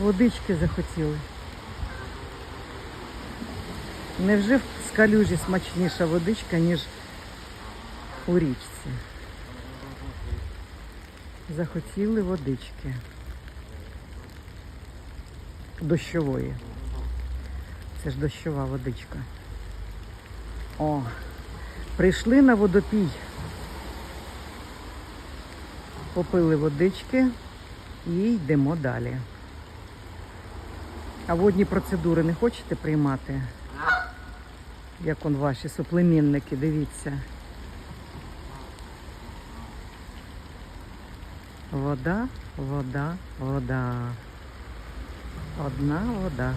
Водички захотіли. Невже в калюжі смачніша водичка, ніж у річці? Захотіли водички дощової. Це ж дощова водичка. О! Прийшли на водопій. Попили водички і йдемо далі. А водні процедури не хочете приймати? Як он ваші суплемінники, дивіться. Вода, вода, вода. Одна вода.